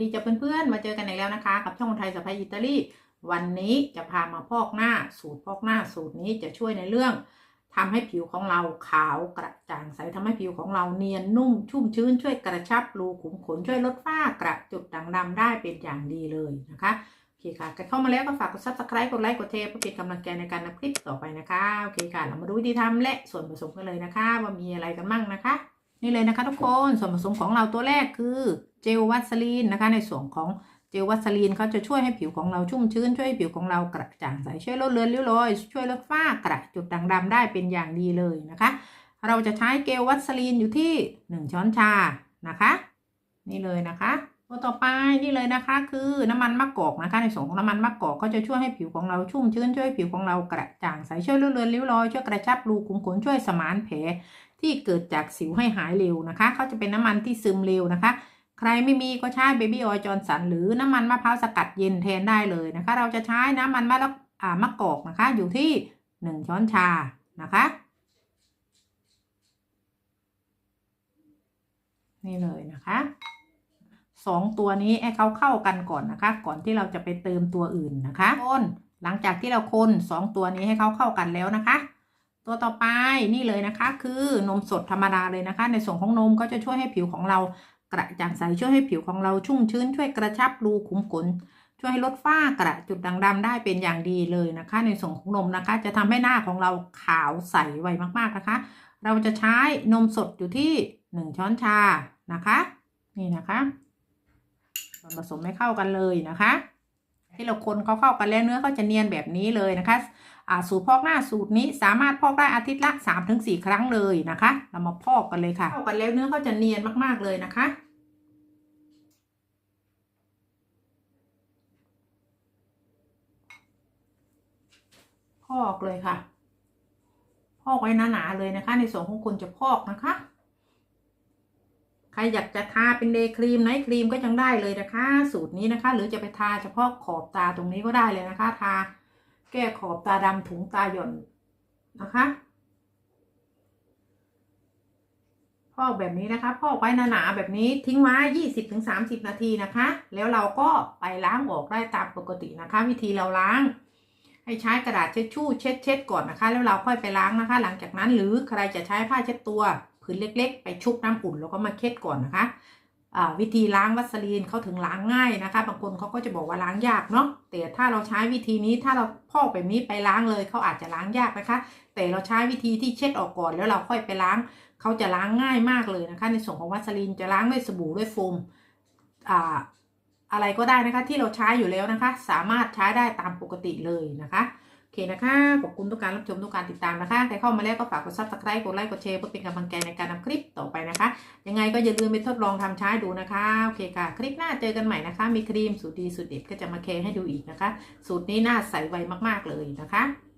ดีจ้ะเพื่อนๆ มาเจอกันอีกแล้วนะคะ กับช่องคนไทยสะพายอิตาลีวันนี้จะพามาพอกหน้าสูตรพอกหน้าสูตรนี้จะช่วยในเรื่องทำให้ผิวของเราขาวกระจ่างใสทำให้ผิวของเราเนียนนุ่มชุ่มชื้น ช่วยกระชับรูขุมขนช่วยลดฝ้ากระจุดด่างดำได้เป็นอย่างดีเลยนะคะโอเคค่ะกันเข้ามาแล้วก็ฝากกด subscribe กดไลค์กดแชร์เพื่อเป็นกำลังใจในการนำคลิปต่อไปนะคะโอเคค่ะเรามาดูวิธีทำและส่วนผสมกันเลยนะคะ ว่ามีอะไรกันบ้างนะคะ นี่เลยนะคะทุกคนส่วนผสมของเราตัวแรกคือเจลวัสลีนนะคะ ในส่วนของเจลวัสลีนเขาจะช่วยให้ผิวของเราชุ่มชื้น ช่วยให้ผิวของเรากระจ่างใสช่วยลดเลือนริ้วรอย ช่วยลดฝ้ากระจุดด่างดำได้เป็นอย่างดีเลยนะคะ เราจะใช้เจลวัสลีนอยู่ที่ 1 ช้อนชานะคะ นี่เลยนะคะ ตัวต่อไปนี่เลยนะคะ คือน้ำมันมะกอกนะคะ ในส่วนของน้ำมันมะกอกเขาจะช่วยให้ผิวของเราชุ่มชื้นช่วยให้ผิวของเรากระจ่างใสช่วยลดเลือนริ้วรอยช่วยกระชับรูขุมขนช่วยสมานแผลที่เกิดจากสิวให้หายเร็วนะคะเขาจะเป็นน้ำมันที่ซึมเร็วนะคะ ใครไม่มีก็ใช้เบบี้ออยจอร์นสันหรือน้ำมันมะพร้าวสกัดเย็นแทนได้เลยนะคะ เราจะใช้น้ำมันมะละอ่ามะกอกนะคะ อยู่ที่หนึ่งช้อนชานะคะนี่เลยนะคะ สองตัวนี้ให้เขาเข้ากันก่อนนะคะ ก่อนที่เราจะไปเติมตัวอื่นนะคะคนหลังจากที่เราคนสองตัวนี้ให้เขาเข้ากันแล้วนะคะ ตัวต่อไปนี่เลยนะคะ คือนมสดธรรมดาเลยนะคะ ในส่วนของนมก็จะช่วยให้ผิวของเรากระจ่างใสช่วยให้ผิวของเราชุ่มชื้น ช่วยกระชับรูขุมขนช่วยให้ลดฝ้ากระจุดด่างดำได้เป็นอย่างดีเลยนะคะ ในส่วนของนมนะคะ จะทำให้หน้าของเราขาวใสไวมากๆนะคะ เราจะใช้นมสดอยู่ที่หนึ่งช้อนชานะคะ นี่นะคะ วนผสมให้เข้ากันเลยนะคะ ที่เราคนเขาเข้ากันแล้วเนื้อเขาจะเนียนแบบนี้เลยนะคะอ่าสูตรพอกหน้าสูตรนี้สามารถพอกได้อาทิตย์ละ3าถึงสครั้งเลยนะคะ เรามาพอกกันเลยค่ะพอกกันแล้วเนื้อเขาจะเนียนมากๆเลยนะคะพอกเลยค่ะ พอกไว้หนาๆเลยนะคะ ในส่วนของคนจะพอกนะคะใค รอยากจะทาเป็นเดย์ครีมไนท์ครีมก็ยังได้เลยนะคะ สูตรนี้นะคะ หรือจะไปทาเฉพาะขอบตาตรงนี้ก็ได้เลยนะคะ ทา แก้ขอบตาดำถุงตาหย่อนนะคะพอกแบบนี้นะคะพอกไว้หนาๆแบบนี้ทิ้งไว้20-30นาทีนะคะ แล้วเราก็ไปล้างออกได้ตามปกตินะคะ วิธีเราล้าง ให้ใช้กระดาษเช็ดชู่เช็ดเช็ดก่อนนะคะ แล้วเราค่อยไปล้างนะคะ หลังจากนั้นหรือใครจะใช้ผ้าเช็ดตัว นเล็กๆ ไปชุบน้ำอุ่นแล้วก็มาเช็ดก่อนนะคะอ่าวิธีล้างวัสลีนเขาถึงล้างง่ายนะคะ บางคนเขาก็จะบอกว่าล้างยากเนาะแต่ถ้าเราใช้วิธีนี้ถ้าเราพอกแบบนี้ไปล้างเลยเขาอาจจะล้างยากนะคะ แต่เราใช้วิธีที่เช็ดออกก่อนแล้วเราค่อยไปล้างเขาจะล้างง่ายมากเลยนะคะ ในส่วนของวัสลีนจะล้างด้วยสบู่ด้วยโฟมอ่าอะไรก็ได้นะคะที่เราใช้อยู่แล้วนะคะ สามารถใช้ได้ตามปกติเลยนะคะ โอเคนะคะ ขอบคุณทุกการรับชมทุกการติดตามนะคะ ใครเข้ามาแล้วก็ฝากกดซับสไครต์กดไลค์กดแชร์เพื่อเป็นกำลังใจในการทำคลิปต่อไปนะคะ ยังไงก็อย่าลืมไปทดลองทำใช้ดูนะคะ โอเคค่ะ คลิปหน้าเจอกันใหม่นะคะ มีครีมสูตรดีสูตรเด็ดก็จะมาแชร์ให้ดูอีกนะคะ สูตรนี้น่าใสไวมากๆเลยนะคะ